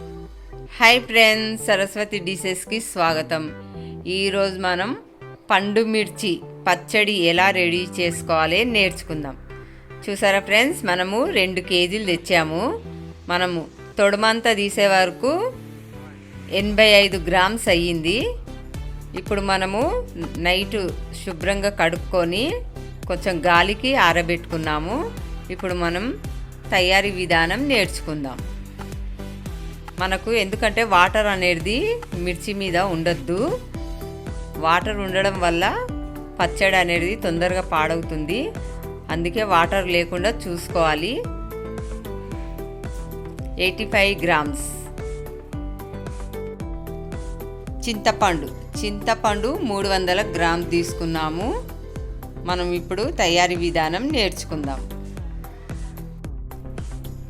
Hi friends Saraswati డిషెస్కి స్వాగతం. ఈరోజు మనం పండు మిర్చి పచ్చడి ఎలా రెడీ చేసుకోవాలి నేర్చుకుందాం. చూసారా ఫ్రెండ్స్ మనము రెండు కేజీలు తెచ్చాము. మనము తొడమంతా తీసే వరకు ఎనభై ఐదు గ్రామ్స్ అయ్యింది. ఇప్పుడు మనము నైట్ శుభ్రంగా కడుక్కొని కొంచెం గాలికి ఆరబెట్టుకున్నాము. ఇప్పుడు మనం తయారీ విధానం నేర్చుకుందాం. మనకు ఎందుకంటే వాటర్ అనేది మిర్చి మీద ఉండొద్దు. వాటర్ ఉండడం వల్ల పచ్చడి అనేది తొందరగా పాడవుతుంది. అందుకే వాటర్ లేకుండా చూసుకోవాలి. Eighty five grams. చింతపండు. చింతపండు మూడు వందల గ్రామ్ తీసుకున్నాము. మనం ఇప్పుడు తయారీ విధానం నేర్చుకుందాం.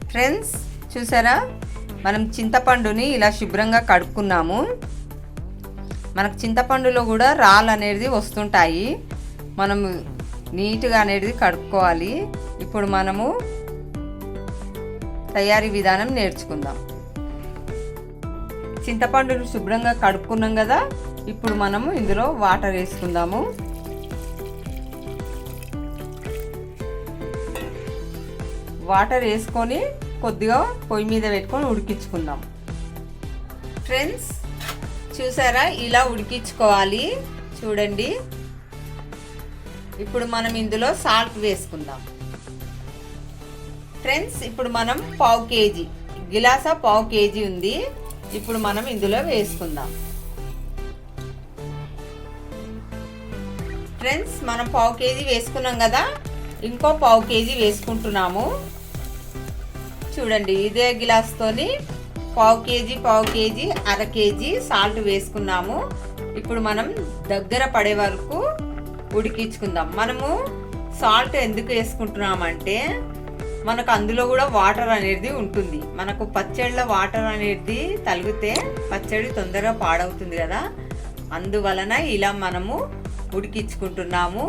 ఫ్రెండ్స్ చూసారా? మనం చింతపండుని ఇలా శుభ్రంగా కడుక్కున్నాము. మనకు చింతపండులో కూడా రాళ్ళు అనేది వస్తుంటాయి. మనం నీట్గా అనేది కడుక్కోవాలి. ఇప్పుడు మనము తయారీ విధానం నేర్చుకుందాం. చింతపండును శుభ్రంగా కడుక్కున్నాం కదా ఇప్పుడు మనము ఇందులో వాటర్ వేసుకుందాము. వాటర్ వేసుకొని కొద్దిగా పొయ్యి మీద పెట్టుకొని ఉడికించుకుందాం. ఫ్రెండ్స్ చూసారా? ఇలా ఉడికించుకోవాలి. చూడండి. ఇప్పుడు మనం ఇందులో సాల్ట్ వేసుకుందాం. ఫ్రెండ్స్ ఇప్పుడు మనం పావు కేజీ గిలాస పావు కేజీ ఉంది. ఇప్పుడు మనం ఇందులో వేసుకుందాం. ఫ్రెండ్స్ మనం పావు కేజీ వేసుకున్నాం కదా? ఇంకో పావు కేజీ వేసుకుంటున్నాము. చూడండి ఇదే గిలాస్తోని పావు కేజీ పావు కేజీ అర కేజీ సాల్ట్ వేసుకున్నాము. ఇప్పుడు మనం దగ్గర పడే వరకు ఉడికించుకుందాం. మనము సాల్ట్ ఎందుకు వేసుకుంటున్నామంటే మనకు అందులో కూడా వాటర్ అనేది ఉంటుంది. మనకు పచ్చడిలో వాటర్ అనేది తలిగితే పచ్చడి తొందరగా పాడవుతుంది కదా. అందువలన ఇలా మనము ఉడికించుకుంటున్నాము.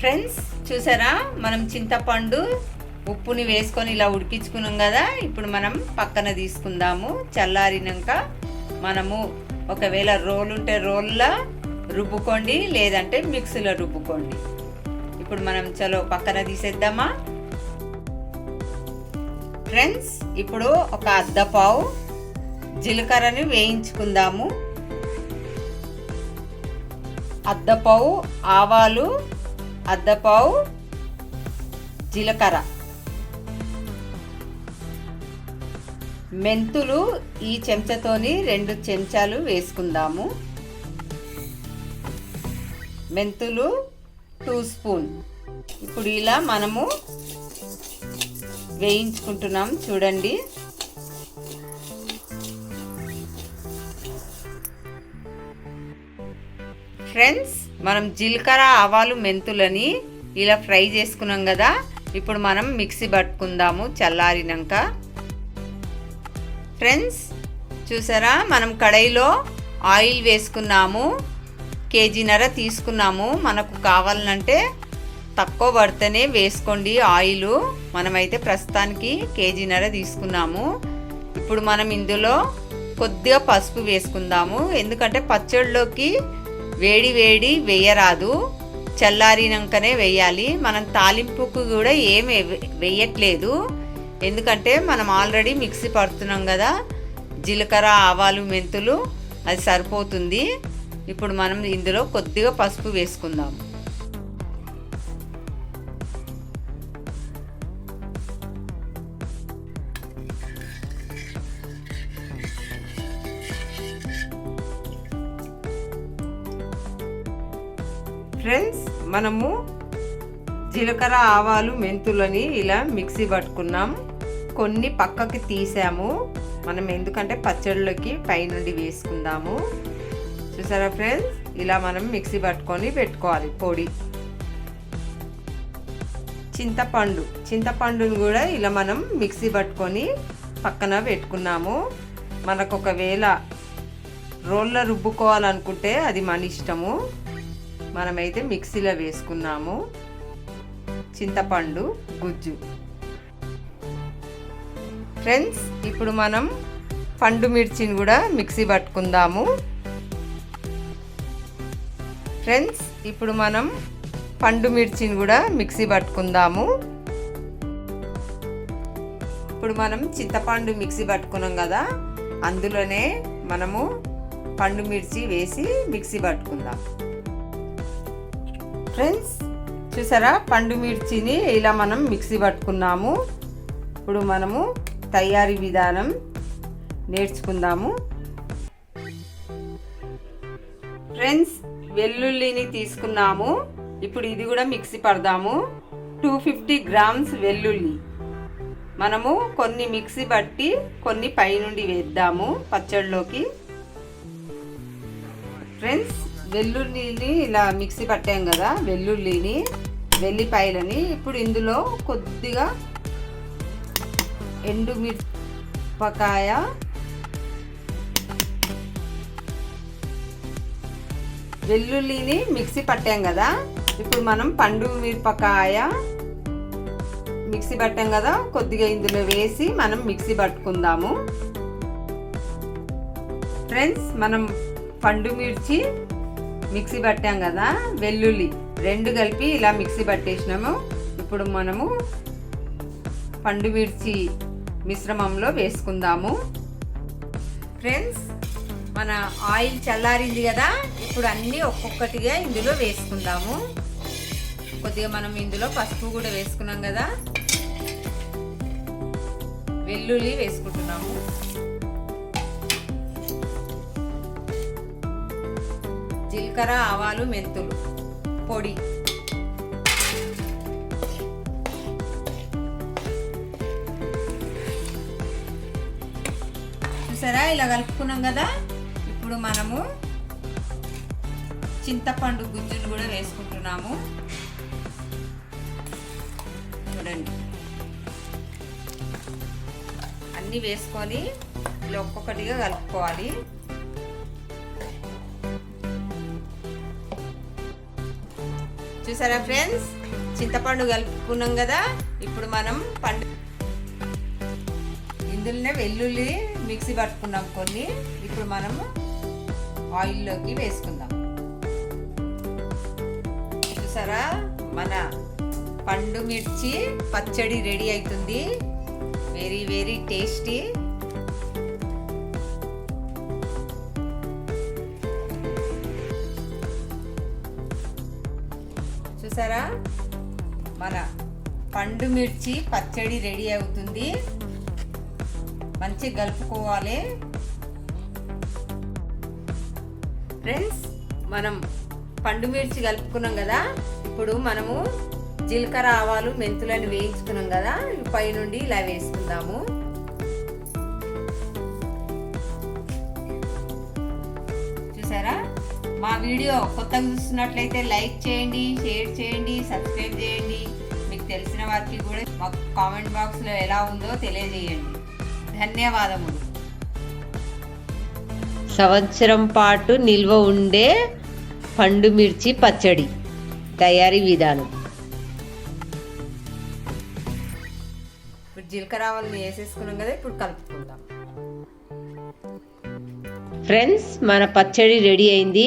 ఫ్రెండ్స్ చూసారా? మనం చింతపండు ఉప్పుని వేసుకొని ఇలా ఉడికించుకున్నాం కదా ఇప్పుడు మనం పక్కన తీసుకుందాము. చల్లారినాక మనము ఒకవేళ రోల్ ఉంటే రోల్లో రుబ్బుకోండి లేదంటే మిక్సీలో రుబ్బుకోండి. ఇప్పుడు మనం చలో పక్కన తీసేద్దామా? ఫ్రెండ్స్ ఇప్పుడు ఒక అద్దపావు జీలకర్రని వేయించుకుందాము. అద్దపావు ఆవాలు అద్దపావు జీలకర్ర. మెంతులు ఈ చెంచాతోని రెండు చెంచాలు వేసుకుందాము. మెంతులు టూ స్పూన్. ఇప్పుడు ఇలా మనము వేయించుకుంటున్నాం చూడండి. ఫ్రెండ్స్ మనం జీలకర్ర ఆవాలు మెంతులని ఇలా ఫ్రై చేసుకున్నాం కదా ఇప్పుడు మనం మిక్సీ పట్టుకుందాము చల్లారినాక. ఫ్రెండ్స్ చూసారా? మనం కడాయిలో ఆయిల్ వేసుకున్నాము కేజీన్నర తీసుకున్నాము. మనకు కావాలంటే తక్కువ పడితేనే వేసుకోండి ఆయిల్. మనమైతే ప్రస్తుతానికి కేజీన్నర తీసుకున్నాము. ఇప్పుడు మనం ఇందులో కొద్దిగా పసుపు వేసుకుందాము. ఎందుకంటే పచ్చడిలోకి వేడి వేడి వేయరాదు. చల్లారినాకనే వేయాలి. మనం తాలింపుకు కూడా ఏం వేయట్లేదు. ఎందుకంటే మనం ఆల్రెడీ మిక్సీ పడుతున్నాం కదా. జీలకర్ర ఆవాలు మెంతులు అది సరిపోతుంది. ఇప్పుడు మనం ఇందులో కొద్దిగా పసుపు వేసుకుందాం. ఫ్రెండ్స్ మనము జీలకర్ర ఆవాలు మెంతులని ఇలా మిక్సీ పట్టుకున్నాం. కొన్ని పక్కకి తీసాము. మనం ఎందుకంటే పచ్చళ్ళకి పైనుండి వేసుకుందాము. చూసారా ఫ్రెండ్స్? ఇలా మనం మిక్సీ పట్టుకొని పెట్టుకోవాలి పొడి. చింతపండు. చింతపండుని కూడా ఇలా మనం మిక్సీ పట్టుకొని పక్కన పెట్టుకున్నాము. మనకు ఒకవేళ రోల్లో రుబ్బుకోవాలనుకుంటే అది మన ఇష్టము. మనమైతే మిక్సీలో వేసుకున్నాము. చింతపండు గుజ్జు. ఫ్రెండ్స్ ఇప్పుడు మనం పండు మిర్చిని కూడా మిక్సీ పట్టుకుందాము. ఫ్రెండ్స్ ఇప్పుడు మనం పండు మిర్చిని కూడా మిక్సీ పట్టుకుందాము. ఇప్పుడు మనం చింతపండు మిక్సీ పట్టుకున్నాం కదా అందులోనే మనము పండు మిర్చి వేసి మిక్సీ పట్టుకుందాం. ఫ్రెండ్స్ చూసారా? పండు మిర్చిని ఇలా మనం మిక్సీ పట్టుకున్నాము. ఇప్పుడు మనము తయారీ విధానం నేర్చుకుందాము. ఫ్రెండ్స్ వెల్లుల్లిని తీసుకున్నాము. ఇప్పుడు ఇది కూడా మిక్సీ పడదాము. టూ ఫిఫ్టీ గ్రామ్స్ వెల్లుల్లి. మనము కొన్ని మిక్సీ బట్టి కొన్ని పైనుండి వేద్దాము పచ్చడిలోకి ఫ్రెండ్స్ వెల్లుల్లిని ఇలా మిక్సీ పట్టాం కదా వెల్లుల్లిని వెల్లిపాయలని. ఇప్పుడు ఇందులో కొద్దిగా ఎండుమిరపకాయ వెల్లుల్లిని మిక్సీ పట్టాం కదా. ఇప్పుడు మనం పండు మిరపకాయ మిక్సీ పట్టాం కదా కొద్దిగా ఇందులో వేసి మనం మిక్సీ పట్టుకుందాము. ఫ్రెండ్స్ మనం పండు మిర్చి మిక్సీ పట్టాం కదా వెల్లుల్లి రెండు కలిపి ఇలా మిక్సీ పట్టేసినాము. ఇప్పుడు మనము పండు మిర్చి మిశ్రమంలో వేసుకుందాము. ఫ్రెండ్స్ మన ఆయిల్ చల్లారింది కదా ఇప్పుడు అన్నీ ఒక్కొక్కటిగా ఇందులో వేసుకుందాము. కొద్దిగా మనం ఇందులో పసుపు కూడా వేసుకున్నాం కదా. వెల్లుల్లి వేసుకుంటున్నాము. జీలకర్ర ఆవాలు మెంతులు. పొడి. చూసారా? ఇలా కలుపుకున్నాం కదా? ఇప్పుడు మనము చింతపండు గుజ్జును కూడా వేసుకుంటున్నాము. చూడండి. అన్నీ వేసుకొని ఇలా ఒక్కొక్కటిగా కలుపుకోవాలి. చూసారా ఫ్రెండ్స్? చింతపండు కలుపుకున్నాం కదా ఇప్పుడు మనం పండు ఇందులోనే వెల్లుల్లి మిక్సీ పట్టుకున్నాం కొన్ని. ఇప్పుడు మనము ఆయిల్లోకి వేసుకుందాం. చూసారా? మన పండు మిర్చి పచ్చడి రెడీ అవుతుంది. Very very tasty. చూసారా? మన పండు మిర్చి పచ్చడి రెడీ అవుతుంది. మంచిగా కలుపుకోవాలి. ఫ్రెండ్స్ మనం పండు మిర్చి కలుపుకున్నాం కదా? ఇప్పుడు మనము జీలకర్ర ఆవాలు మెంతులను వేయించుకున్నాం కదా? పైనుండి ఇలా వేసుకుందాము. మా వీడియో కొత్తగా చూస్తున్నట్లయితే లైక్ చేయండి షేర్ చేయండి సబ్స్క్రైబ్ చేయండి. మీకు తెలిసిన వారికి కూడా మాకు కామెంట్ బాక్స్లో ఎలా ఉందో తెలియజేయండి. ధన్యవాదములు. సంవత్సరం పాటు నిల్వ ఉండే పండు మిర్చి పచ్చడి తయారీ విధానం. ఇప్పుడు జీలకర్ర ఆవాలు వేసేసుకున్నాం కదా ఇప్పుడు కలుపుకుందాం. ఫ్రెండ్స్ మన పచ్చడి రెడీ అయింది.